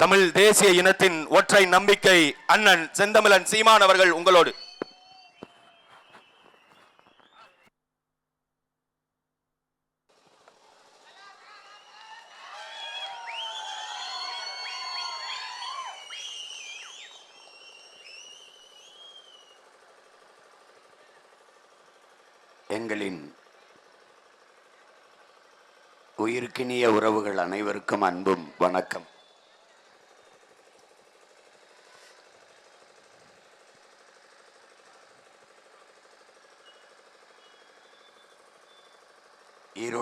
தமிழ் தேசிய இனத்தின் ஒற்றை நம்பிக்கை அண்ணன் செந்தமிழன் சீமான் அவர்கள் உங்களோடு. எங்களின் உயிருக்கினிய உறவுகள் அனைவருக்கும் அன்பும் வணக்கம்.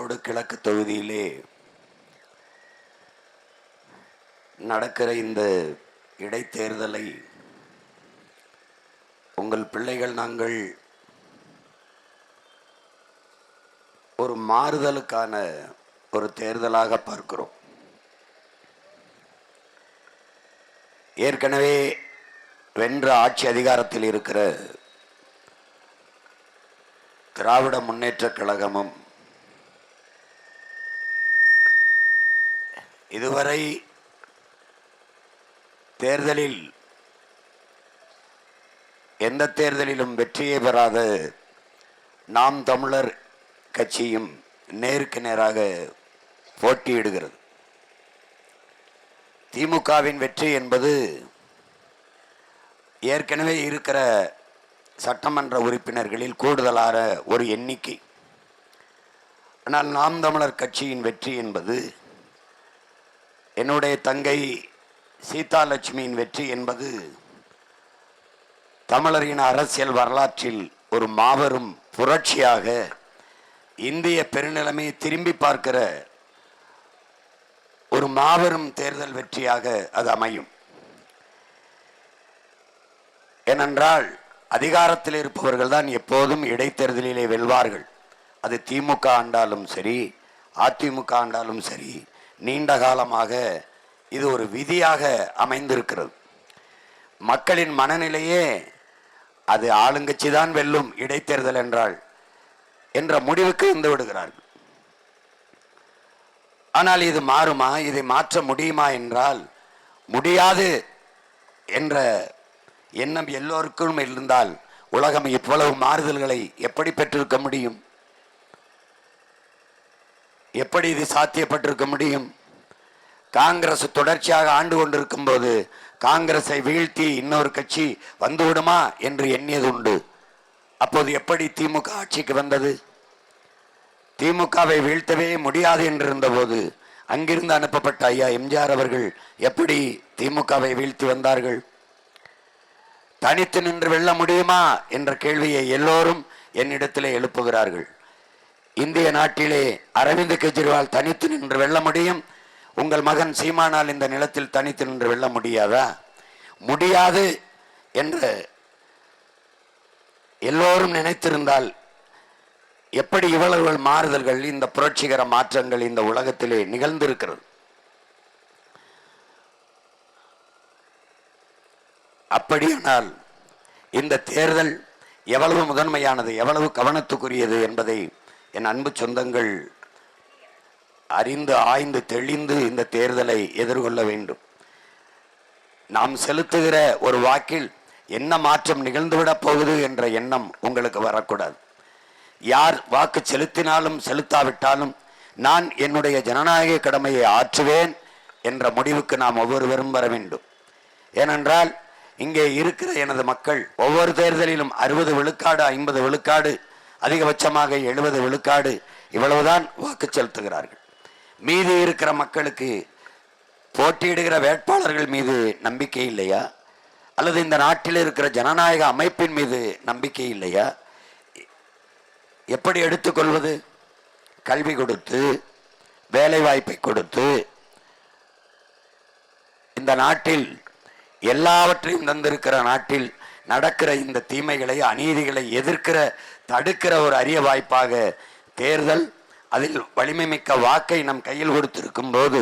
ஈரோடு கிழக்கு தொகுதியிலே நடக்கிற இந்த இடைத்தேர்தலை உங்கள் பிள்ளைகள் நாங்கள் ஒரு மாறுதலுக்கான ஒரு தேர்தலாக பார்க்கிறோம். ஏற்கனவே வென்ற ஆட்சி அதிகாரத்தில் இருக்கிற திராவிட முன்னேற்ற கழகமும் இதுவரை தேர்தலில் எந்த தேர்தலிலும் வெற்றியை பெறாத. நாம் தமிழர் கட்சியும் நேருக்கு நேராக போட்டியிடுகிறது. திமுகவின் வெற்றி என்பது ஏற்கனவே இருக்கிற சட்டமன்ற உறுப்பினர்களில் கூடுதலான ஒரு எண்ணிக்கை. ஆனால் நாம் தமிழர் கட்சியின் வெற்றி என்பது என்னுடைய தங்கை சீதாலட்சுமியின் வெற்றி என்பது தமிழரின் அரசியல் வரலாற்றில் ஒரு மாபெரும் புரட்சியாக இந்திய பெருநிலைமையை திரும்பி பார்க்கிற ஒரு மாபெரும் தேர்தல் வெற்றியாக அது அமையும். ஏனென்றால் அதிகாரத்தில் இருப்பவர்கள் தான் எப்போதும் இடைத்தேர்தலிலே வெல்வார்கள். அது திமுக ஆண்டாலும் சரி அதிமுக ஆண்டாலும் சரி நீண்ட காலமாக இது ஒரு விதியாக அமைந்திருக்கிறது. மக்களின் மனநிலையே அது ஆளுங்கட்சி தான் வெல்லும் இடைத்தேர்தல் என்றால் என்ற முடிவுக்கு வந்து விடுகிறார்கள். ஆனால் இது மாறுமா? இதை மாற்ற முடியுமா என்றால் முடியாது என்ற எண்ணம் எல்லோருக்கும் இருந்தால் உலகம் இவ்வளவு மாறுதல்களை எப்படி பெற்றிருக்க முடியும்? எப்படி இது சாத்தியப்பட்டிருக்க முடியும்? காங்கிரஸ் தொடர்ச்சியாக ஆண்டு கொண்டிருக்கும் போது காங்கிரஸை வீழ்த்தி இன்னொரு கட்சி வந்துவிடுமா என்று எண்ணியது உண்டு. அப்போது எப்படி திமுக ஆட்சிக்கு வந்தது? திமுகவை வீழ்த்தவே முடியாது என்றிருந்தபோது அங்கிருந்து அனுப்பப்பட்ட ஐயா எம்ஜிஆர் அவர்கள் எப்படி திமுகவை வீழ்த்தி வந்தார்கள்? தனித்து நின்று வெல்ல முடியுமா என்ற கேள்வியை எல்லோரும் என்னிடத்திலே எழுப்புகிறார்கள். இந்திய நாட்டிலே அரவிந்த் கெஜ்ரிவால் தனித்து நின்று வெல்ல முடியும்? உங்கள் மகன் சீமானால் இந்த நிலத்தில் தனித்து நின்று வெல்ல முடியாதா? முடியாது என்று எல்லோரும் நினைத்திருந்தால் எப்படி இவ்வளவு மாறுதல்கள் இந்த புரட்சிகர மாற்றங்கள் இந்த உலகத்திலே நிகழ்ந்திருக்கிறது? அப்படியானால் இந்த தேர்தல் எவ்வளவு முதன்மையானது எவ்வளவு கவனத்துக்குரியது என்பதை என் அன்பு சொந்தங்கள் அறிந்து ஆய்ந்து தெளிந்து இந்த தேர்தலை எதிர்கொள்ள வேண்டும். நாம் செலுத்துகிற ஒரு வாக்கில் என்ன மாற்றம் நிகழ்ந்துவிடப் போகுது என்ற எண்ணம் உங்களுக்கு வரக்கூடாது. யார் வாக்கு செலுத்தினாலும் செலுத்தாவிட்டாலும் நான் என்னுடைய ஜனநாயக கடமையை ஆற்றுவேன் என்ற முடிவுக்கு நாம் ஒவ்வொருவரும் வர வேண்டும். ஏனென்றால் இங்கே இருக்கிற எனது மக்கள் ஒவ்வொரு தேர்தலிலும் அறுபது விழுக்காடு ஐம்பது விழுக்காடு அதிகபட்சமாக எழுபது விழுக்காடு இவ்வளவுதான் வாக்கு செலுத்துகிறார்கள். மீதி இருக்கிற மக்களுக்கு போட்டியிடுகிற வேட்பாளர்கள் மீது நம்பிக்கை இல்லையா? அல்லது இந்த நாட்டில் இருக்கிற ஜனநாயக அமைப்பின் மீது நம்பிக்கை இல்லையா? எப்படி எடுத்துக்கொள்வது கல்வி கொடுத்து வேலை வாய்ப்பை கொடுத்து இந்த நாட்டில் எல்லாவற்றையும் தந்திருக்கிற நாட்டில் நடக்கிற இந்த தீமைகளை அநீதிகளை எதிர்க்கிற தடுக்கிற ஒரு அரிய வாய்ப்பாக தேர்தல் அதில் வலிமை மிக்க வாக்கை நம் கையில் கொடுத்திருக்கும் போது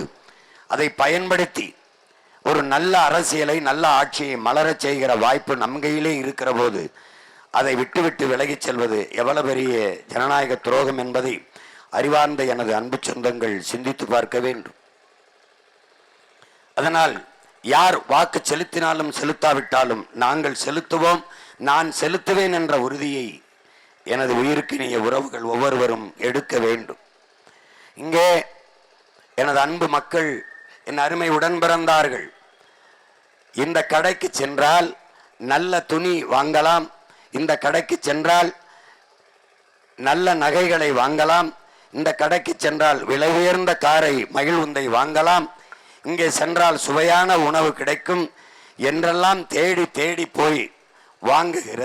அதை பயன்படுத்தி ஒரு நல்ல அரசியலை நல்ல ஆட்சியை மலரச் செய்கிற வாய்ப்பு நம் கையிலே இருக்கிற போது அதை விட்டுவிட்டு விலகிச் செல்வது எவ்வளவு பெரிய ஜனநாயக துரோகம் என்பதை அறிவார்ந்த எனது அன்பு சொந்தங்கள் சிந்தித்து பார்க்க வேண்டும். அதனால் யார் வாக்கு செலுத்தினாலும் செலுத்தாவிட்டாலும் நாங்கள் செலுத்துவோம் நான் செலுத்துவேன் என்ற உறுதியை எனது உயிருக்கினிய உறவுகள் ஒவ்வொருவரும் எடுக்க வேண்டும். இங்கே எனது அன்பு மக்கள் என் அருமை உடன் பிறந்தார்கள். இந்த கடைக்கு சென்றால் நல்ல துணி வாங்கலாம். இந்த கடைக்கு சென்றால் நல்ல நகைகளை வாங்கலாம். இந்த கடைக்கு சென்றால் விலை உயர்ந்த காரை மகிழ்வுந்தை வாங்கலாம். இங்கே சென்றால் சுவையான உணவு கிடைக்கும். என்றெல்லாம் தேடி தேடி போய் வாங்குகிற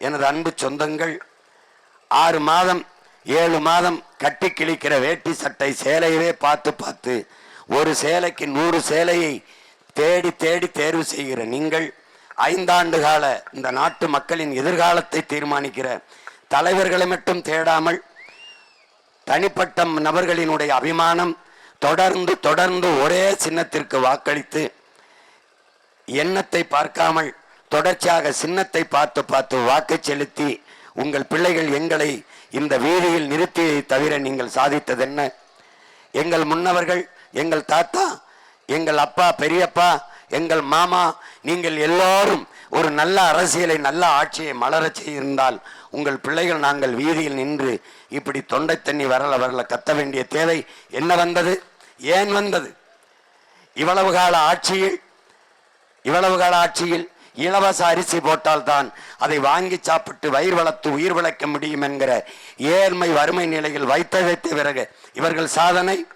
எனது அன்பு சொந்தங்கள் ஆறு மாதம் ஏழு மாதம் கட்டி கிழிக்கிற வேட்டி சட்டை சேலையவே பார்த்து பார்த்து ஒரு சேலைக்கு நூறு சேலையை தேடி தேடி தேர்வு செய்கிற நீங்கள் ஐந்தாண்டு கால இந்த நாட்டு மக்களின் எதிர்காலத்தை தீர்மானிக்கிற தலைவர்களை மட்டும் தேடாமல் தனிப்பட்ட நபர்களினுடைய அபிமானம் தொடர்ந்து தொடர்ந்து ஒரே சின்னத்திற்கு வாக்களித்து எண்ணத்தை பார்க்காமல் தொடர்ச்சியாக சின்னத்தை பார்த்து பார்த்து வாக்கு செலுத்தி உங்கள் பிள்ளைகள் எங்களை இந்த வீதியில் நிறுத்தியதை தவிர நீங்கள் சாதித்தது என்ன எங்கள் முன்னவர்கள் எங்கள் தாத்தா எங்கள் அப்பா பெரியப்பா எங்கள் மாமா நீங்கள் எல்லோரும் ஒரு நல்ல அரசியலை நல்ல ஆட்சியை மலரச் செய்திருந்தால் உங்கள் பிள்ளைகள் நாங்கள் வீதியில் நின்று இப்படி தொண்டை தண்ணி வரல வரல கத்த வேண்டிய தேவை என்ன வந்தது? ஏன் வந்தது? இவ்வளவு கால ஆட்சியில் இவ்வளவு கால ஆட்சியில் இலவச அரிசி போட்டால்தான் அதை வாங்கி சாப்பிட்டு வயிறு வளர்த்து உயிர் விளைக்க முடியும் என்கிற ஏழ்மை வறுமை நிலையில் வைத்த வைத்த பிறகு இவர்கள் சாதனை?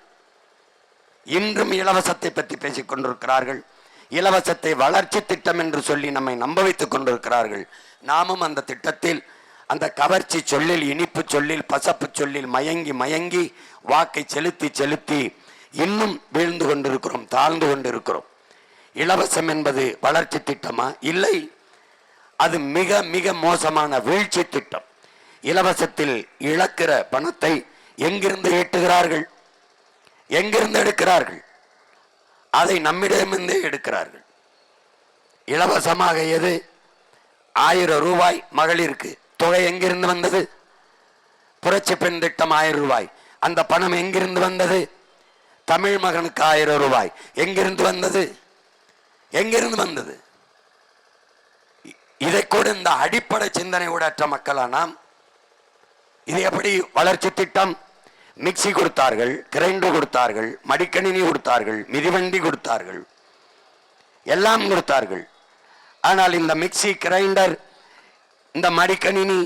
இன்றும் இலவசத்தை பற்றி பேசிக் கொண்டிருக்கிறார்கள். இலவசத்தை வளர்ச்சி திட்டம் என்று சொல்லி நம்மை நம்ப வைத்துக் கொண்டிருக்கிறார்கள். நாமும் அந்த திட்டத்தில் அந்த கவர்ச்சி சொல்லில் இனிப்பு சொல்லில் பசப்பு சொல்லில் மயங்கி மயங்கி வாக்கை செலுத்தி செலுத்தி இன்னும் வீழ்ந்து கொண்டிருக்கிறோம் தாழ்ந்து கொண்டிருக்கிறோம். இலவசம் என்பது வளர்ச்சி திட்டமா? இல்லை. அது மிக மிக மோசமான வீழ்ச்சி திட்டம். இலவசத்தில் இழக்கிற பணத்தை எங்கிருந்து ஈட்டுகிறார்கள் எங்கிருந்து எடுக்கிறார்கள்? அதை நம்மிடமிருந்தே எடுக்கிறார்கள். இலவசமாக எது? ஆயிரம் ரூபாய் மகளிருக்கு தொகை எங்கிருந்து வந்தது? புரட்சி பெண் திட்டம் ஆயிரம் ரூபாய். அந்த பணம் எங்கிருந்து வந்தது? தமிழ் மகனுக்கு ஆயிரம் ரூபாய். எங்கிருந்து வந்தது? எங்கிருந்து வந்தது? இதை கூட இந்த அடிப்படை சிந்தனை ஊடற்ற மக்களா நாம்? இது எப்படி வளர்ச்சி திட்டம்? மிக்ஸி கொடுத்தார்கள் கிரைண்டர் கொடுத்தார்கள் மடிக்கணினி கொடுத்தார்கள் மிதிவண்டி கொடுத்தார்கள் எல்லாம் கொடுத்தார்கள். ஆனால் இந்த மிக்ஸி கிரைண்டர் இந்த மடிக்கணினி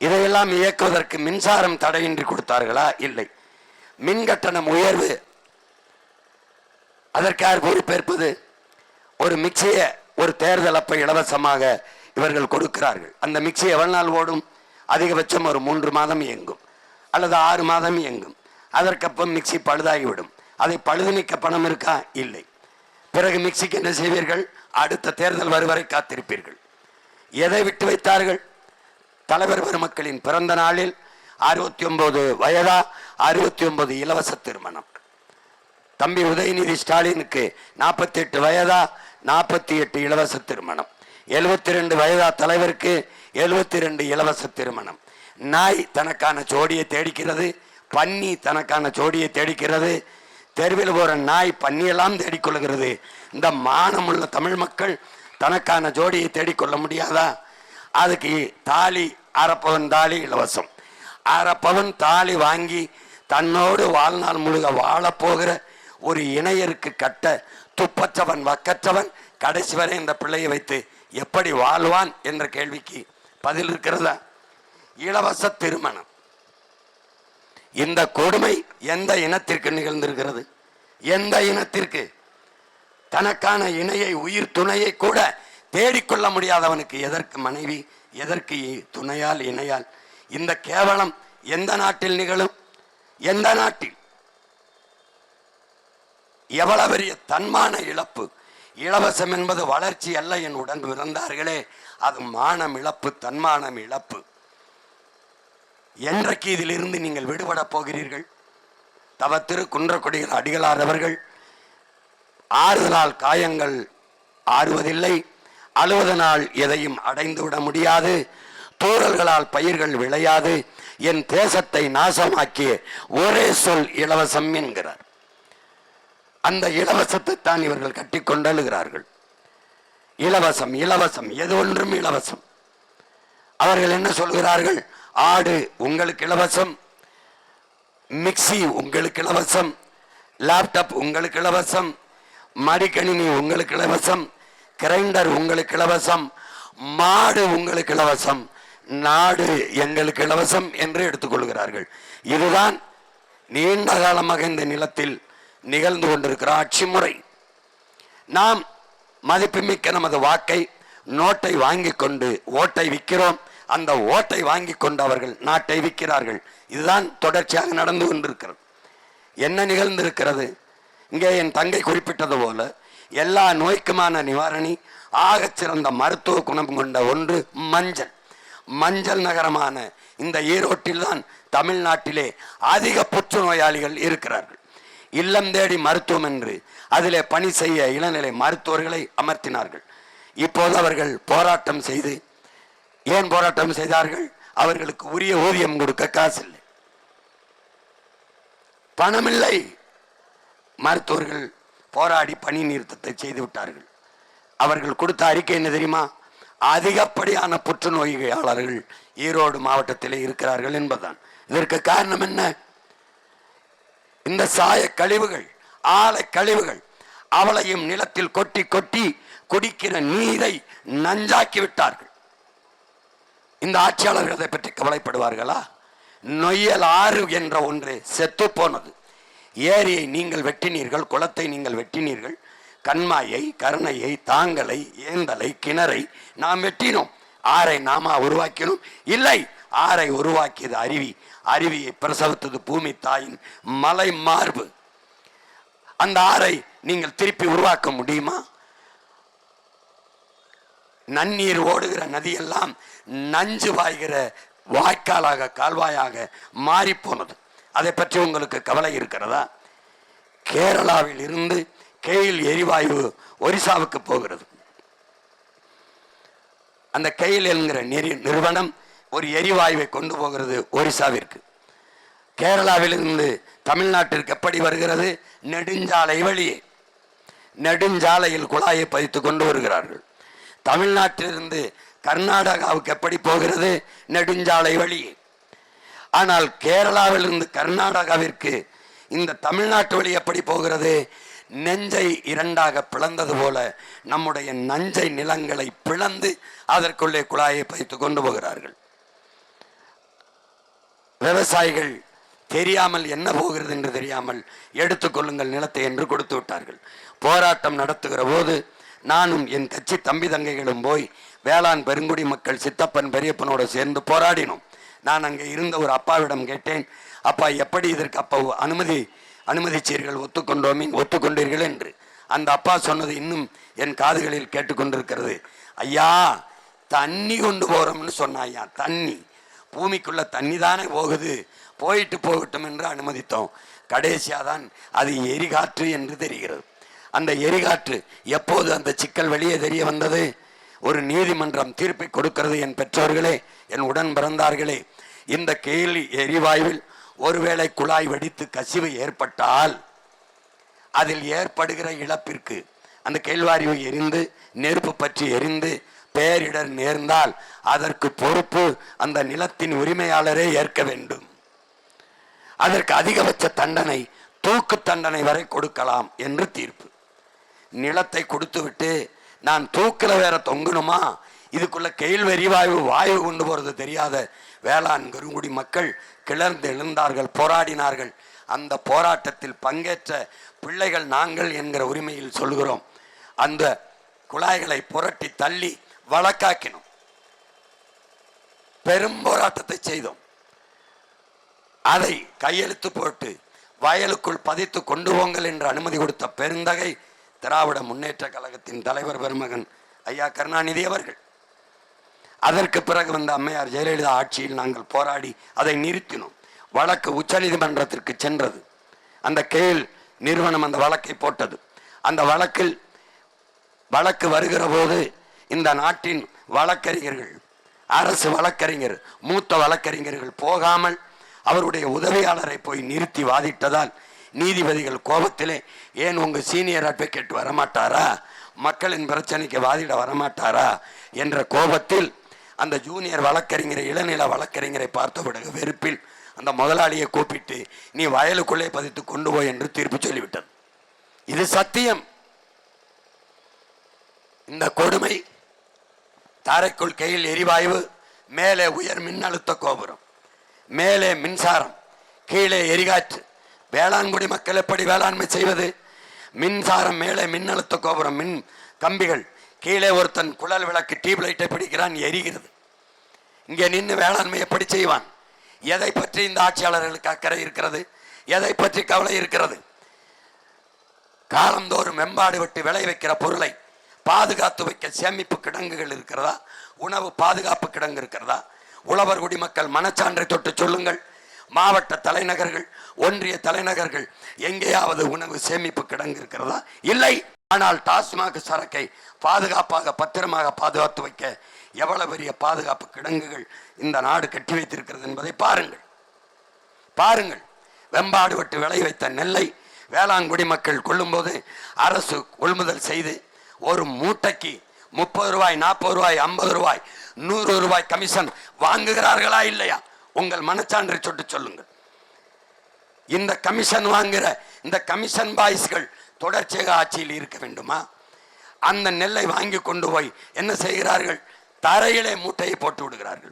இதையெல்லாம் இயக்குவதற்கு மின்சாரம் தடையின்றி கொடுத்தார்களா? இல்லை. மின் கட்டணம் உயர்வு அதற்கு யார் பொறுப்பேற்பது? ஒரு மிக்சியை ஒரு தேர்தல் அப்போ இலவசமாக இவர்கள் கொடுக்கிறார்கள். அந்த மிக்சி எவ்வளவு நாள் ஓடும்? அதிகபட்சம் ஒரு மூன்று மாதம் இயங்கும். அல்லது ஆறு மாதம் இயங்கும். அதற்கப்புறம் மிக்சி பழுதாகிவிடும். அதை பழுது நீக்க பணம் இருக்கா? இல்லை. பிறகு மிக்சிக்கு என்ன செய்வீர்கள்? அடுத்த தேர்தல் வருவரை காத்திருப்பீர்கள். எதை விட்டு வைத்தார்கள்? தலைவர் பெருமக்களின் பிறந்த நாளில் அறுபத்தி ஒன்பது வயதா? அறுபத்தி ஒன்பது இலவச திருமணம். தம்பி உதயநிதி ஸ்டாலினுக்கு நாற்பத்தி எட்டு வயதா? நாற்பத்தி எட்டு இலவச திருமணம். எழுபத்தி ரெண்டு வயதா தலைவருக்கு எழுபத்தி ரெண்டு இலவச திருமணம். நாய் தனக்கான ஜோடியை தேடிக்கிறது பன்னி தனக்கான ஜோடியை தேடிக்கிறது தெருவில் போற நாய் பன்னியெல்லாம் தேடிக்கொள்கிறது. இந்த மானமுள்ள தமிழ் மக்கள் தனக்கான ஜோடியை தேடிக்கொள்ள முடியாதா? அதுக்கு தாலி அறப்பவன் தாலி இலவசம். அறப்பவன் தாலி வாங்கி தன்னோடு வாழ்நாள் முழுக வாழப் போகிற ஒரு இணையருக்கு கட்ட துப்பற்றவன் வக்கற்றவன். கடைசி வரை இந்த பிள்ளையை வைத்து எப்படி வாழ்வான் என்ற கேள்விக்கு பதில் இருக்கிறதா? இலவச திருமணம். இந்த கொடுமை எந்த இனத்திற்கு நிகழ்ந்திருக்கிறது? எந்த இனத்திற்கு? தனக்கான இணையை உயிர் துணையை கூட தேடிக்கொள்ள முடியாதவனுக்கு எதற்கு மனைவி எதற்கு துணையால் இணையால்? இந்த கேவலம் எந்த நாட்டில் நிகழும்? எந்த நாட்டில்? எவ்வளவு பெரிய தன்மான இழப்பு. இலவசம் என்பது வளர்ச்சி அல்ல என் உடன் பிறந்தார்களே. அது மானம் இழப்பு தன்மானம் இழப்பு. என்றைக்கு இதிலிருந்து நீங்கள் விடுபட போகிறீர்கள்? தவ திரு குன்றக்குடிகள் அடிகளார் அவர்கள் ஆறுதலால் காயங்கள் ஆறுவதில்லை அழுவதனால் எதையும் அடைந்துவிட முடியாது தூரல்களால் பயிர்கள் விளையாது என் தேசத்தை நாசமாக்கிய ஒரே சொல் இலவசம் என்கிறார். அந்த இலவசத்தை தான் இவர்கள் கட்டி கொண்டழுகிறார்கள் இலவசம் இலவசம் எது ஒன்றும் இலவசம். அவர்கள் என்ன சொல்கிறார்கள்? ஆடு உங்களுக்கு இலவசம் மிக்சி உங்களுக்கு இலவசம் லேப்டாப் உங்களுக்கு இலவசம் மடிக்கணினி உங்களுக்கு இலவசம் கிரைண்டர் உங்களுக்கு இலவசம் மாடு உங்களுக்கு இலவசம் நாடு எங்களுக்கு இலவசம் என்று எடுத்துக்கொள்கிறார்கள். இதுதான் நீண்ட காலமாக இந்த நிலத்தில் நிகழ்ந்து கொண்டிருக்கிற ஆட்சி முறை நாம் மதிப்புமிக்க நமது வாக்கை நோட்டை வாங்கி கொண்டு ஓட்டை விற்கிறோம். அந்த ஓட்டை வாங்கி கொண்டு அவர்கள் நாட்டை விற்கிறார்கள். இதுதான் தொடர்ச்சியாக நடந்து கொண்டிருக்கிறது. என்ன நிகழ்ந்திருக்கிறது? இங்கே என் தங்கை குறிப்பிட்டது போல எல்லா நோய்க்குமான நிவாரணி ஆகச் சிறந்த மருத்துவ குணம் கொண்ட ஒன்று மஞ்சள். மஞ்சள் நகரமான இந்த ஈரோட்டில் தான் தமிழ்நாட்டிலே அதிக புற்றுநோயாளிகள் இருக்கிறார்கள். இல்லம் தேடி மருத்துவம் என்று அதிலே பணி செய்ய இளநிலை மருத்துவர்களை அமர்த்தினார்கள். இப்போது அவர்கள் போராட்டம் செய்து ஏன் போராட்டம் செய்தார்கள்? அவர்களுக்கு உரிய ஊதியம் கொடுக்க காசு இல்லை பணமில்லை. மருத்துவர்கள் போராடி பணி நிறுத்தத்தை செய்து விட்டார்கள். அவர்கள் கொடுத்த அறிக்கை என்ன தெரியுமா? அதிகப்படியான புற்றுநோயாளர்கள் ஈரோடு மாவட்டத்திலே இருக்கிறார்கள் என்பதுதான். இதற்கு காரணம் என்ன? இந்த சாய கழிவுகள் ஆலை கழிவுகள் அவளையும் நிலத்தில் கொட்டி கொட்டி குடிக்கிற நீரை நஞ்சாக்கி விட்டார்கள். இந்த ஆட்சியாளர்கள் அதை பற்றி கவலைப்படுவார்களா? நொய்யல் ஆறு என்ற ஒன்று செத்து போனது. ஏரியை நீங்கள் வெட்டினீர்கள் குளத்தை நீங்கள் வெட்டினீர்கள் கண்மாயை கருணையை தாங்கலை ஏந்தலை கிணறை நாம் வெட்டினோம். ஆறை நாம உருவாக்கினோம். இல்லை ஆறை உருவாக்கியது அருவி. அருவியை பிரசவித்தது பூமி தாயின் மலை மார்பு. அந்த ஆறை நீங்கள் திருப்பி உருவாக்க முடியுமா? நன்னீர் ஓடுகிற நதியெல்லாம் நஞ்சு வாய்கிற வாய்க்காலாக கால்வாயாக மாறி போனது அதை பற்றி உங்களுக்கு கவலை இருக்கிறதா? கேரளாவில் இருந்து கெயில் எரிவாயு ஒரிசாவுக்கு போகிறது. அந்த கெயில் என்கிற நிறுவனம் ஒரு எரிவாயுவை கொண்டு போகிறது ஒரிசாவிற்கு. கேரளாவிலிருந்து தமிழ்நாட்டிற்கு எப்படி வருகிறது? நெடுஞ்சாலை வழியே. நெடுஞ்சாலையில் குழாயை பதித்து கொண்டு வருகிறார்கள். தமிழ்நாட்டிலிருந்து கர்நாடகாவுக்கு எப்படி போகிறது? நெடுஞ்சாலை வழியே. ஆனால் கேரளாவிலிருந்து கர்நாடகாவிற்கு இந்த தமிழ்நாட்டு வழி எப்படி போகிறது? நெஞ்சை இரண்டாக பிளந்தது போல நம்முடைய நஞ்சை நிலங்களை பிளந்து அதற்குள்ளே குழாயை பதித்து கொண்டு போகிறார்கள். விவசாயிகள் தெரியாமல் என்ன போகிறது என்று தெரியாமல் எடுத்துக்கொள்ளுங்கள் நிலத்தை என்று கொடுத்து விட்டார்கள். போராட்டம் நடத்துகிற போது நானும் என் கட்சி தம்பி தங்கைகளும் போய் வேளாண் பெருங்குடி மக்கள் சித்தப்பன் பெரியப்பனோடு சேர்ந்து போராடினோம். நான் அங்கே இருந்த ஒரு அப்பாவிடம் கேட்டேன் அப்பா எப்படி இதற்கு அப்பா அனுமதி அனுமதிச்சீர்கள் ஒத்துக்கொண்டோமே ஒத்துக்கொண்டீர்கள் என்று? அந்த அப்பா சொன்னது இன்னும் என் காதுகளில் கேட்டுக்கொண்டிருக்கிறது. ஐயா தண்ணி கொண்டு போறோம்னு சொன்னாயா தண்ணி? பூமிக்குள்ள தண்ணி தானே போகுது? போயிட்டு போகட்டும் என்று அனுமதித்தோம். கடைசியாக தான் அது எரிகாற்று என்று தெரிகிறது. அந்த எரிகாற்று எப்போது அந்த சிக்கல் வெளியே தெரிய வந்தது? ஒரு நீதிமன்றம் தீர்ப்பை கொடுக்கிறது என் பெற்றோர்களே என் உடன் பிறந்தார்களே. இந்த கேலி எரிவாயுவில் ஒருவேளை குழாய் வெடித்து கசிவு ஏற்பட்டால் அதில் ஏற்படுகிற இழப்பிற்கு அந்த கேழ்வாரியை எரிந்து நெருப்பு பற்றி எரிந்து பேரிடர் நேர்ந்தால் அதற்கு பொறுப்பு அந்த நிலத்தின் உரிமையாளரே ஏற்க வேண்டும். அதற்கு அதிகபட்ச தண்டனை தூக்கு தண்டனை வரை கொடுக்கலாம் என்று தீர்ப்பு. நிலத்தை கொடுத்துவிட்டு நான் தூக்கில் வேற தொங்கணுமா? இதுக்குள்ள கெயில் வாய்வு வாயு கொண்டு போகிறது தெரியாத வேளாண் கருங்குடி மக்கள் கிளர்ந்து எழுந்தார்கள் போராடினார்கள். அந்த போராட்டத்தில் பங்கேற்ற பிள்ளைகள் நாங்கள் என்கிற உரிமையில் சொல்கிறோம். அந்த குழாய்களை புரட்டி தள்ளி வழக்காக்கினோம். பெரும் போராட்டத்தை செய்தோம். அதை கையெழுத்து போட்டு வயலுக்குள் பதித்து கொண்டு போங்கள் என்று அனுமதி கொடுத்த பெருந்தகை திராவிட முன்னேற்ற கழகத்தின் தலைவர் பெருமகன் ஐயா கருணாநிதி அவர்கள். அதற்கு பிறகு வந்த அம்மையார் ஜெயலலிதா ஆட்சியில் நாங்கள் போராடி அதை நிறுத்தினோம். வழக்கு உச்சநீதிமன்றத்திற்கு சென்றது. அந்த கேள் நிறுவனம் அந்த வழக்கை போட்டது. அந்த வழக்கில் வழக்கு வருகிற போது இந்த நாட்டின் வழக்கறிஞர்கள் அரசு வழக்கறிஞர் மூத்த வழக்கறிஞர்கள் போகாமல் அவருடைய உதவியாளரை போய் நிறுத்தி வாதிட்டதால் நீதிபதிகள் கோபத்திலே ஏன் உங்கள் சீனியர் அட்வொகேட் வரமாட்டாரா? மக்களின் பிரச்சனைக்கு வாதிட வரமாட்டாரா? என்ற கோபத்தில் அந்த ஜூனியர் வழக்கறிஞரை இளநில வழக்கறிஞரை பார்த்த பிறகு வெறுப்பில் அந்த முதலாளியை கூப்பிட்டு நீ வயலுக்குள்ளே பதித்து கொண்டு போய் என்று தீர்ப்பு சொல்லிவிட்டது. இது சத்தியம். இந்த கொடுமை தரைக்குள் கையில் எரிவாயு மேலே உயர் மின்னழுத்த கோபுரம் மேலே மின்சாரம் கீழே எரிகாற்று. வேளாண்குடி மக்கள் எப்படி வேளாண்மை செய்வது? மின்சாரம் மேலே மின்னழுத்த கோபுரம் மின் கம்பிகள். கீழே ஒருத்தன் குழல் விளக்கு டியூப் லைட்டை பிடிக்கிறான் எரிகிறது. இங்கே நின்று வேளாண்மை எப்படி செய்வான்? எதை பற்றி இந்த ஆட்சியாளர்களுக்கு அக்கறை இருக்கிறது? எதை பற்றி கவலை இருக்கிறது? காலந்தோறும் வெம்பாடு விட்டு விளை வைக்கிற பொருளை பாதுகாத்து வைக்க சேமிப்பு கிடங்குகள் இருக்கிறதா? உணவு பாதுகாப்பு கிடங்கு இருக்கிறதா? உழவர் குடிமக்கள் மனச்சான்றை தொட்டு சொல்லுங்கள். மாவட்ட தலைநகர்கள் ஒன்றிய தலைநகர்கள் எங்கேயாவது உணவு சேமிப்பு கிடங்கு இருக்கிறதா? இல்லை. ஆனால் டாஸ்மாக் சரக்கை பாதுகாப்பாக பத்திரமாக பாதுகாத்து வைக்க எவ்வளவு பெரிய பாதுகாப்பு கிடங்குகள் இந்த நாடு கட்டி வைத்திருக்கிறது என்பதை பாருங்கள். பாருங்கள். வெம்பாடு விட்டு விளை வைத்த நெல்லை வேளாண் குடிமக்கள் கொள்ளும்போது அரசு கொள்முதல் செய்து ஒரு மூட்டைக்கு முப்பது ரூபாய் நாற்பது ரூபாய் ஐம்பது ரூபாய் நூறு ரூபாய் கமிஷன் வாங்குகிறார்களா இல்லையா? உங்கள் மனச்சான்றை சொட்டு சொல்லுங்கள். இந்த கமிஷன் வாங்குகிற இந்த கமிஷன் பாய்ஸ்கள் தொடர்ச்சியாக ஆட்சியில் இருக்க வேண்டுமா? அந்த நெல்லை வாங்கி கொண்டு போய் என்ன செய்கிறார்கள்? தரையிலே மூட்டையை போட்டு விடுகிறார்கள்.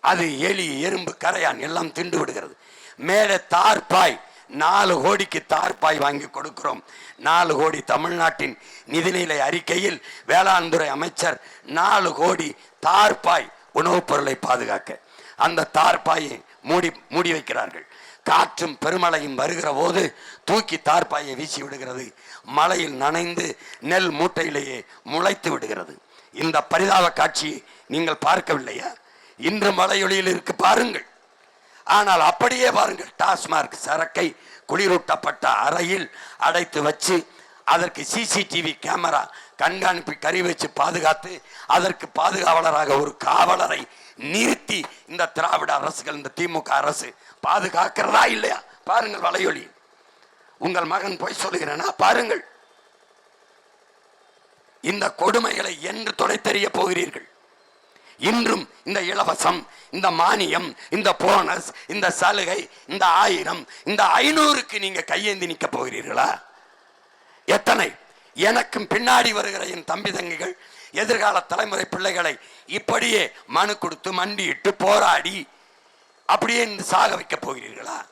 அது எலி எறும்பு கரையான் எல்லாம் திண்டு விடுகிறது. மேலே தார்பாய் நாலு கோடிக்கு தார்பாய் வாங்கி கொடுக்கிறோம். நாலு கோடி தமிழ்நாட்டின் நிதிநிலை அறிக்கையில் வேளாண் துறை அமைச்சர் நாலு கோடி தார்பாய் உணவுப் பொருளை பாதுகாக்க. அந்த தார்பாயை மூடி மூடி வைக்கிறார்கள். காற்றும் பெருமழையும் வருகிற போது தூக்கி தார்பாயை வீசி விடுகிறது. மழையில் நனைந்து நெல் மூட்டையிலேயே முளைத்து விடுகிறது. இந்த பரிதாப காட்சியை நீங்கள் பார்க்கவில்லையா? இன்று மலையொலியில் இருக்கு பாருங்கள். ஆனால் அப்படியே பாருங்கள் டாஸ்மார்க் சரக்கை குளிரூட்டப்பட்ட அறையில் அடைத்து வச்சு அதற்கு சிசிடிவி கேமரா கண்காணிப்பு கறி வச்சு பாதுகாத்து அதற்கு பாதுகாவலராக ஒரு காவலரை நிறுத்தி இந்த திராவிட அரசுகள் இந்த திமுக அரசு பாதுகாக்கிறதா இல்லையா? பாருங்கள் வலையொலி. உங்கள் மகன் போய் சொல்லுகிறேனா பாருங்கள். இந்த கொடுமைகளை என்று தொலைத்தெறிய போகிறீர்கள். இன்றும் இந்த இலவசம் இந்த மானியம் இந்த போனஸ் இந்த சலுகை இந்த ஆயிரம் இந்த ஐநூறுக்கு நீங்க கையேந்தி நிற்க போகிறீர்களா? எத்தனை? எனக்கும் பின்னாடி வருகிற என் தம்பி தங்கிகள் எதிர்கால தலைமுறை பிள்ளைகளை இப்படியே மனு கொடுத்து மண்டியிட்டு போராடி அப்படியே இந்த சாக வைக்க போகிறீர்களா?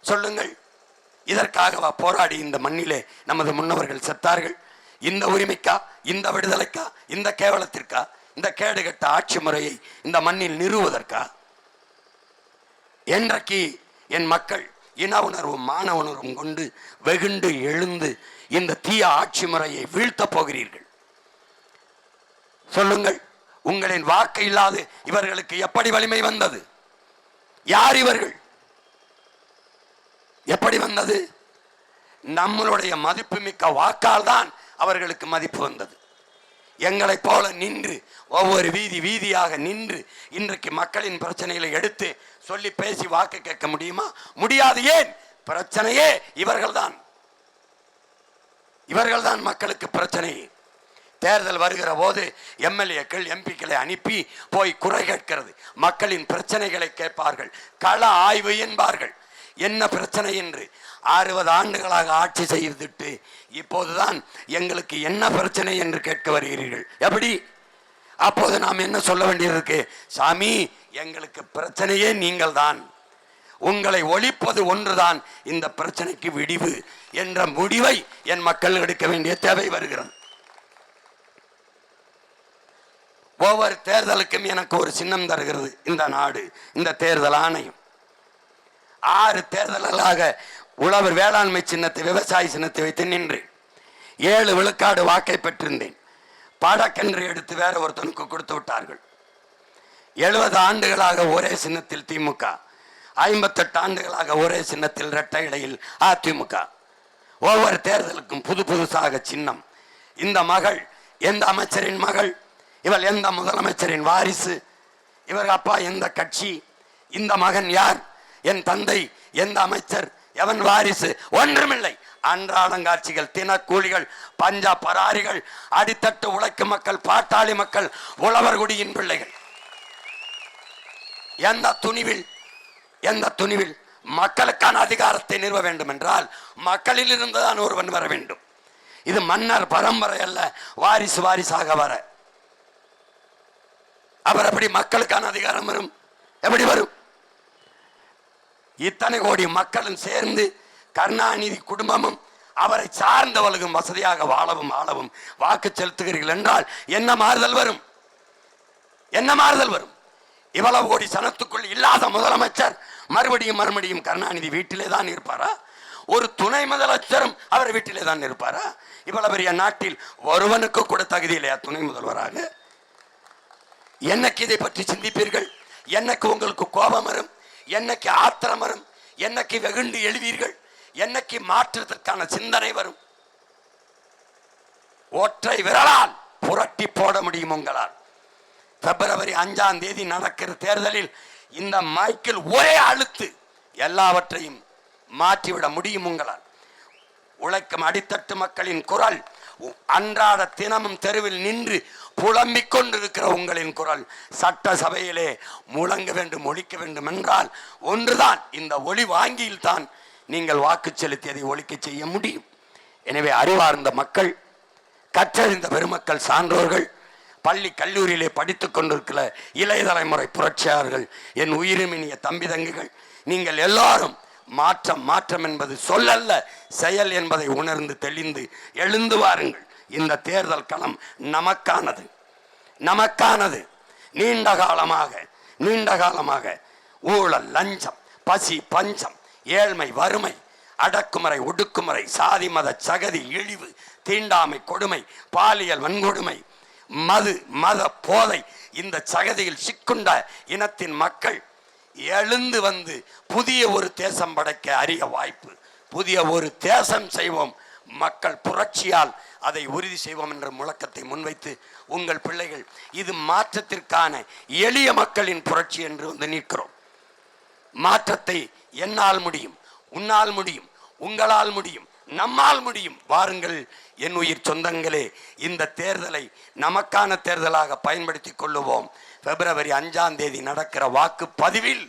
சொல்லுங்கள். இதற்காகவா போராடி இந்த மண்ணிலே நமது முன்னவர்கள் செத்தார்கள்? இந்த உரிமைக்கா? இந்த விடுதலைக்கா? இந்த கேவலத்திற்கா? இந்த கேடுகட்ட ஆட்சி முறையை இந்த மண்ணில் நிறுவுவதற்கா? என்றைக்கு என் மக்கள் இன உணர்வும் மான உணர்வும் கொண்டு வெகுண்டு எழுந்து இந்த தீய ஆட்சி முறையை வீழ்த்தப் போகிறீர்கள்? சொல்லுங்கள் உங்களின் வாக்கு இல்லாது இவர்களுக்கு எப்படி வலிமை வந்தது? யார் இவர்கள்? எப்படி வந்தது? நம்மளுடைய மதிப்புமிக்க வாக்கால் தான் அவர்களுக்கு மதிப்பு வந்தது. எங்களைப் போல நின்று ஒவ்வொரு வீதி வீதியாக நின்று இன்றைக்கு மக்களின் பிரச்சனைகளை எடுத்து சொல்லி பேசி வாக்கு கேட்க முடியுமா? முடியாது ஏன்? பிரச்சனையே இவர்கள்தான். இவர்கள்தான் மக்களுக்கு பிரச்சனை. தேர்தல் வருகிற போது எம்எல்ஏக்கள் எம்பிக்களை அனுப்பி போய் குறை கேட்கிறது. மக்களின் பிரச்சனைகளை கேட்பார்கள். கள ஆய்வு என்பார்கள். என்ன பிரச்சனை என்று அறுபது ஆண்டுகளாக ஆட்சி செய்துட்டு இப்போதுதான் எங்களுக்கு என்ன பிரச்சனை என்று கேட்க வருகிறீர்கள். எப்படி? அப்போது நாம் என்ன சொல்ல வேண்டியிருக்கு சாமி எங்களுக்கு பிரச்சனையே நீங்கள் தான் உங்களை ஒழிப்பது ஒன்றுதான். இந்த பிரச்சனைக்கு விடிவு என்ற முடிவை என் மக்கள் எடுக்க வேண்டிய தேவை வருகிறது. ஒவ்வொரு தேர்தலுக்கும் எனக்கு ஒரு சின்னம் தருகிறது. இந்த நாடு இந்த தேர்தல் ஆணையம். ஆறு தேர்தல்களாக உழவர் வேளாண்மை சின்னத்தை விவசாய சின்னத்தை வைத்து நின்று ஏழு விழுக்காடு வாக்கை பெற்றிருந்தேன். படக்கென்று எடுத்து வேற ஒருத்தனுக்கு கொடுத்து விட்டார்கள். எழுபது ஆண்டுகளாக ஒரே சின்னத்தில் திமுக ஐம்பத்தெட்டு ஆண்டுகளாக ஒரே சின்னத்தில் இரட்டை இடையில் அதிமுக. ஒவ்வொரு தேர்தலுக்கும் புது புதுசாக சின்னம். இந்த மகள் எந்த அமைச்சரின் மகள்? இவள் எந்த முதலமைச்சரின் வாரிசு? இவர் அப்பா எந்த கட்சி? இந்த மகன் யார்? என் தந்தை எந்த அமைச்சர் எவன் வாரிசு ஒன்றுமில்லை. அன்றாடங்காட்சிகள் தினக்கூலிகள் பஞ்சா பராரிகள் அடித்தட்டு உழைக்கும் மக்கள் பாட்டாளி மக்கள் உழவர்குடியின் பிள்ளைகள். எந்த துணிவில் எந்த துணிவில் மக்களுக்கான அதிகாரத்தை நிறுவ வேண்டும் என்றால் மக்களில் இருந்துதான் ஒருவன் வர வேண்டும். இது மன்னர் பரம்பரை அல்ல வாரிசு வாரிசாக வர. அவர் எப்படி மக்களுக்கான அதிகாரம் வரும்? எப்படி வரும்? இத்தனை கோடி மக்களும் சேர்ந்து கருணாநிதி குடும்பமும் அவரை சார்ந்தவர்களுக்கும் வசதியாக வாழவும் ஆளவும் வாக்கு செலுத்துகிறீர்கள் என்றால் என்ன மாறுதல் வரும்? என்ன மாறுதல் வரும்? இவ்வளவு கோடி சனத்துக்குள் இல்லாத முதலமைச்சர் மறுபடியும் மறுபடியும் கருணாநிதி வீட்டிலே தான் இருப்பாரா? ஒரு துணை முதலமைச்சரும் அவர் வீட்டிலே தான் இருப்பாரா? இவ்வளவு பெரிய நாட்டில் ஒருவனுக்கு கூட தகுதி இல்லையா துணை முதல்வராக? என்னைக்கு இதை பற்றி சிந்திப்பீர்கள்? என்னைக்கு உங்களுக்கு கோபம் வரும்? என்னைக்கு ஆத்திரம் வரும்? என்னைக்கு வெகுண்டு எழுவீர்கள்? என்னைக்கு மாற்றத்திற்கான சிந்தனை வரும்? ஒற்றை விரலால் புரட்டி போட முடியும் உங்களால். பிப்ரவரி அஞ்சாம் தேதி நடக்கிற தேர்தலில் இந்த மைக்கில் ஒரே அழுத்து எல்லாவற்றையும் மாற்றிவிட முடியும் உங்களால். உழைக்கும் அடித்தட்டு மக்களின் குரல் அன்றாட தினமும் தெருவில் நின்று புலம்பிக் கொண்டிருக்கிற உங்களின் குரல் சட்டசபையிலே முழங்க வேண்டும் ஒழிக்க வேண்டும் என்றால் ஒன்றுதான். இந்த ஒளி வாங்கியில் தான் நீங்கள் வாக்கு செலுத்தியதை ஒழிக்க செய்ய முடியும். எனவே அறிவார்ந்த மக்கள் கற்றறிந்த பெருமக்கள் சான்றோர்கள் பள்ளி கல்லூரியிலே படித்துக் கொண்டிருக்கிற இளைய தலைமுறை புரட்சியாளர்கள் என் உயிரிமினிய தம்பி தங்கிகள் நீங்கள் எல்லாரும் மாற்றம் மாற்றம் என்பது சொல்லல்ல செயல் என்பதை உணர்ந்து தெளிந்து எழுந்து வாருங்கள். இந்த தேர்தல் களம் நமக்கானது. நமக்கானது. நீண்ட காலமாக நீண்ட காலமாக ஊழல் லஞ்சம் பசி பஞ்சம் ஏழ்மை வறுமை அடக்குமுறை ஒடுக்குமுறை சாதி மத சகதி இழிவு தீண்டாமை கொடுமை பாலியல் வன்கொடுமை மது மத போதை இந்த சகதியில் சிக்குண்ட இனத்தின் மக்கள் எழுந்து வந்து புதிய ஒரு தேசம் படைக்க அரிய வாய்ப்பு. புதிய ஒரு தேசம் செய்வோம். மக்கள் புரட்சியால் அதை உறுதி செய்வோம் என்ற முழக்கத்தை முன்வைத்து உங்கள் பிள்ளைகள் இது மாற்றத்திற்கான எளிய மக்களின் புரட்சி என்று வந்து நிற்கிறோம். மாற்றத்தை என்னால் முடியும் உன்னால் முடியும் உங்களால் முடியும் நம்மால் முடியும். வாருங்கள் என் உயிர் சொந்தங்களே இந்த தேர்தலை நமக்கான தேர்தலாக பயன்படுத்தி கொள்ளுவோம். பிப்ரவரி அஞ்சாம் தேதி நடக்கிற வாக்குப்பதிவில்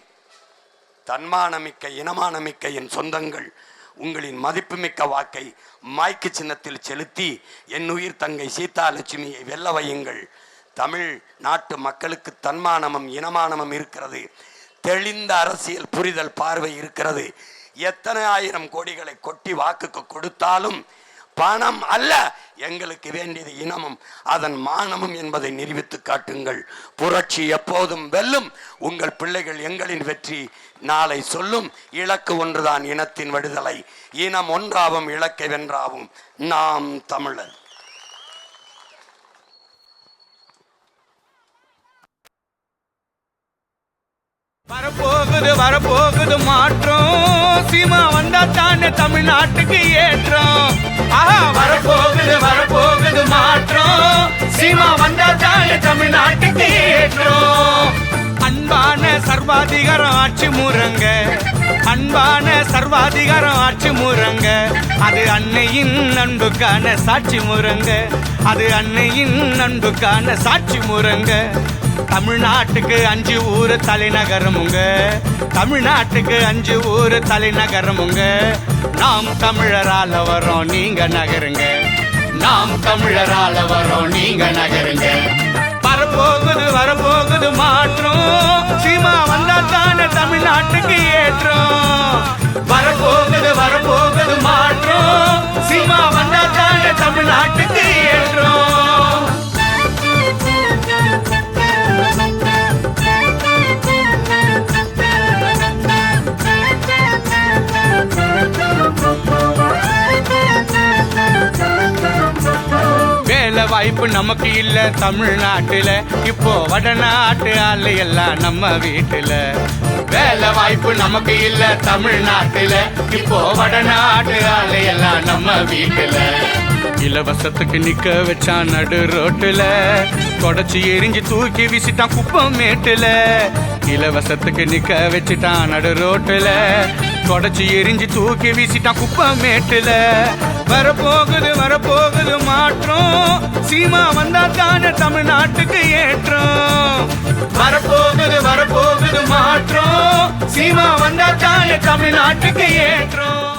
தன்மானமிக்க இனமானமிக்க என் சொந்தங்கள் உங்களின் மதிப்புமிக்க வாக்கை மாய்க்கு சின்னத்தில் செலுத்தி என் உயிர் தங்கை சீதா லட்சுமியை வெல்ல வையுங்கள். தமிழ் நாட்டு மக்களுக்கு தன்மானமும் இனமானமும் இருக்கிறது. தெளிந்த அரசியல் புரிதல் பார்வை இருக்கிறது. எத்தனை ஆயிரம் கோடிகளை கொட்டி வாக்குக்கு கொடுத்தாலும் பணம் அல்ல. எங்களுக்கு வேண்டியது இனமும் அதன் மானமும் என்பதை நிரூபித்து காட்டுங்கள். புரட்சி எப்போதும் வெல்லும். உங்கள் பிள்ளைகள் எங்களின் வெற்றி நாளை சொல்லும். இலக்கு ஒன்றுதான் இனத்தின் விடுதலை. இனம் ஒன்றாவும் இலக்கை வென்றாவும். நாம் தமிழர். வரப்போகுது வரப்போகுது மாற்றம். சீமா வந்தா தானே தமிழ்நாட்டுக்கு ஏற்றம். ஆஹா வரப்போகுது வரப்போகுது மாற்றம். சீமா வந்தா தானே தமிழ்நாட்டுக்கு ஏற்றம். அன்பான சர்வாதிகாரம் ஆட்சி முறங்க அன்பான சர்வாதிகாரம் ஆட்சி முறங்க அது அன்னையின் அன்புக்கான சாட்சி முறங்க அது அன்னையின் அன்புக்கான சாட்சி முறங்க தமிழ்நாட்டுக்கு அஞ்சு ஊர் தலைநகரமுங்க. தமிழ்நாட்டுக்கு அஞ்சு ஊர் தலைநகரமுங்க. நாம் தமிழரால வரோம் நீங்க நகருங்க. நாம் தமிழரால வரோம் நீங்க நகருங்க. வரப்போகுது வரப்போகுது மாற்றம். சீமா வந்தா தானே தமிழ்நாட்டுக்கு ஏற்றம். வரப்போகுது வரப்போகுது மாற்றம். சீமா வந்தா தானே தமிழ்நாட்டுக்கு ஏற்றம். வாய்ப்பு நமக்கு இல்லை தமிழ்நாட்டில். இப்போ வடநாட்டு ஆள் எல்லாம் நம்ம வீட்டில். வேலை வாய்ப்பு நமக்கு இல்லை தமிழ்நாட்டில். இப்போ வடநாட்டு ஆள் எல்லாம் நம்ம வீட்டில். இலவசத்துக்கு நிக்க வச்சான் நடு ரோட்டுல. தொடச்சி எரிஞ்சு தூக்கி வீசிட்டான் குப்பம் மேட்டுல இலவசத்துக்கு நிக்க வச்சுட்டான் நடு ரோட்டுல. தொடச்சி எரிஞ்சு தூக்கி வீசிட்டான் குப்பம் மேட்டுல வரப்போகுது வரப்போகுது மாற்றம். சீமா வந்தா தானே தமிழ்நாட்டுக்கு ஏற்றம். வரப்போகுது வரப்போகுது மாற்றம். சீமா வந்தா தானே தமிழ்நாட்டுக்கு ஏற்றம்.